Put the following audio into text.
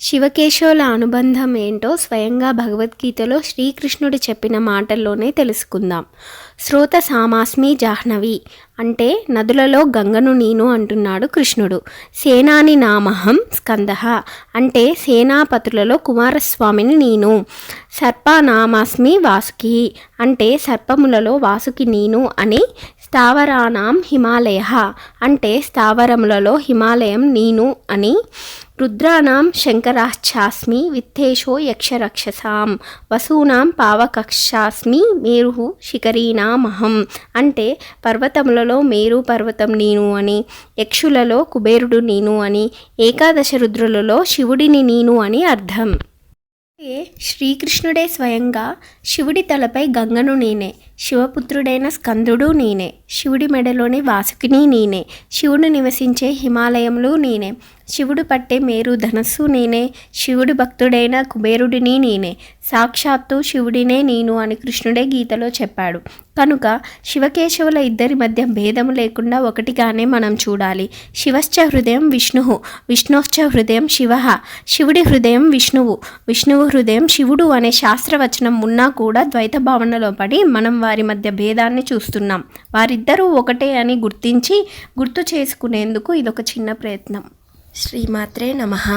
శివకేశవుల అనుబంధం ఏంటో స్వయంగా భగవద్గీతలో శ్రీకృష్ణుడు చెప్పిన మాటల్లోనే తెలుసుకుందాం. శ్రోత సామాస్మి జాహ్నవి అంటే నదులలో గంగను నేను అంటున్నాడు కృష్ణుడు. సేనాని నామహం స్కందహ అంటే సేనాపతులలో కుమారస్వామిని నేను. సర్పనామాస్మి వాసుకి అంటే సర్పములలో వాసుకి నేను అని స్థావరాణం హిమాలయ. అంటే స్థావరములలో హిమాలయం నేను అని. రుద్రాణం శంకరాశ్చాస్మి విత్తేషో యక్షరక్షసాం. వసూనాం పావకక్షాస్మి మేరు శిఖరీనామహం. అంటే పర్వతములలో మేరు పర్వతం నేను అని. యక్షులలో కుబేరుడు నేను అని. ఏకాదశ రుద్రులలో శివుడిని నేను అని అర్థం. శ్రీకృష్ణుడే స్వయంగా శివుడి తలపై గంగను నేనే. శివపుత్రుడైన స్కందుడు నేనే శివుడి మెడలోని వాసుకిని నేనే శివుడు నివసించే హిమాలయంలో నేనే శివుడు పట్టే మేరు ధనస్సు నేనే శివుడి భక్తుడైన కుబేరుడిని నేనే సాక్షాత్తు శివుడినే నేను అని కృష్ణుడే గీతలో చెప్పాడు. కనుక శివకేశవుల ఇద్దరి మధ్య భేదము లేకుండా ఒకటిగానే మనం చూడాలి. శివశ్చ హృదయం విష్ణు విష్ణోశ్చ హృదయం శివ శివుడి హృదయం విష్ణువు విష్ణువు హృదయం శివుడు అనే శాస్త్రవచనం ఉన్నా కూడా ద్వైత భావనలో పడి మనం వారి మధ్య భేదాన్ని చూస్తున్నాం. వారిద్దరూ ఒకటే అని గుర్తించి గుర్తు చేసుకునేందుకు ఇదొక చిన్న ప్రయత్నం. శ్రీమాత్రే నమః.